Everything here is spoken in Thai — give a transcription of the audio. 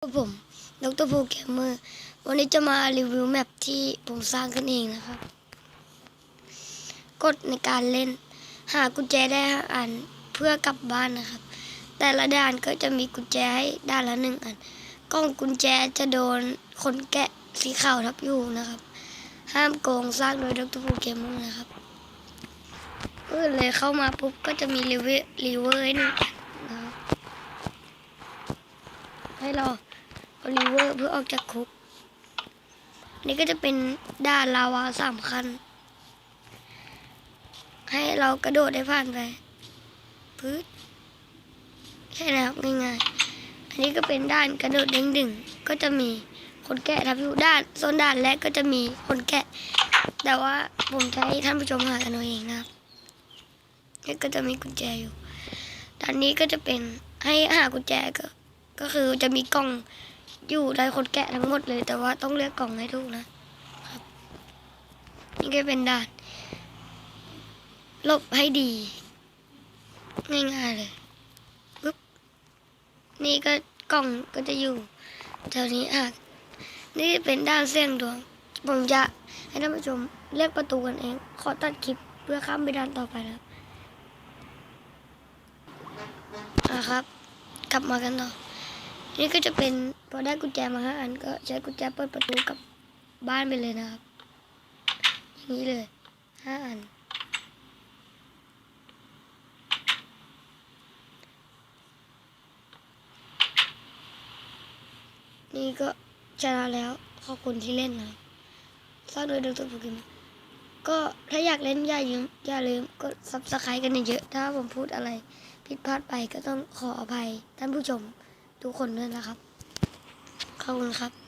ผมดรภูเกมเมอร์ วันนี้จะมารีวิวแมปที่ผมสร้างขึ้นเองนะครับ กฎในการเล่น หากุญแจได้ห้าอันเพื่อกลับบ้านนะครับ แต่ละด่านก็จะมีกุญแจให้ด้านละหนึ่งอัน กล้องกุญแจจะโดนคนแกะสีขาวทับอยู่นะครับ ห้ามโกงสร้างโดยดรภูเกมเมอร์นะครับก็เลยเข้ามาปุ๊บก็จะมีรีเวอร์รีเวอร์ให้หนึ่งอันนะครับให้เรา อารีเวอร์เพื่อออกจากคุก นี่ก็จะเป็นด้านลาวาสามคัน ให้เรากระโดดได้ผ่านไปพืดแค่นั้นครับง่ายๆ อันนี้ก็เป็นด้านกระโดดเด้งดึงก็จะมีคนแกะทับอยู่ด้านโซนด้านแรกก็จะมีคนแกะ แต่ว่าผมจะให้ท่านผู้ชมหากันเอาเองนะครับนี่ก็จะมีกุญแจอยู่ด้านนี้ก็จะเป็นให้หากุญแจก็ก็คือจะมีกล่อง อยู่ได้คนแกะทั้งหมดเลย แต่ว่าต้องเลือกกล่องให้ถูกนะครับ นี่ก็เป็นด่าน ลบให้ดี ง่ายๆเลยปุ๊บนี่ก็กล่องก็จะอยู่แถวนี้อะนี่เป็นด้านเสี่ยงดวงผมจะให้ท่านผู้ชมเลือกประตูกันเอง ขอตัดคลิปเพื่อข้ามไปด้านต่อไปนะครับอะครับ กลับมากันต่อ นี่ก็จะเป็นพอได้กุญแจมาห้าอันก็ใช้กุญแจเปิดประตูกับบ้านไปเลยนะครับ อย่างนี้เลยห้าอัน นี่ก็ชนะแล้วขอบคุณที่เล่นนะสร้างโดยดรโปเกมอนก็ถ้าอยากเล่นอย่าลืมอย่าลืมกดซับสไครต์กันเยอะๆถ้าผมพูดอะไรผิดพลาดไปก็ต้องขออภัยท่านผู้ชม ทุกคนด้วยนะครับ ขอบคุณครับ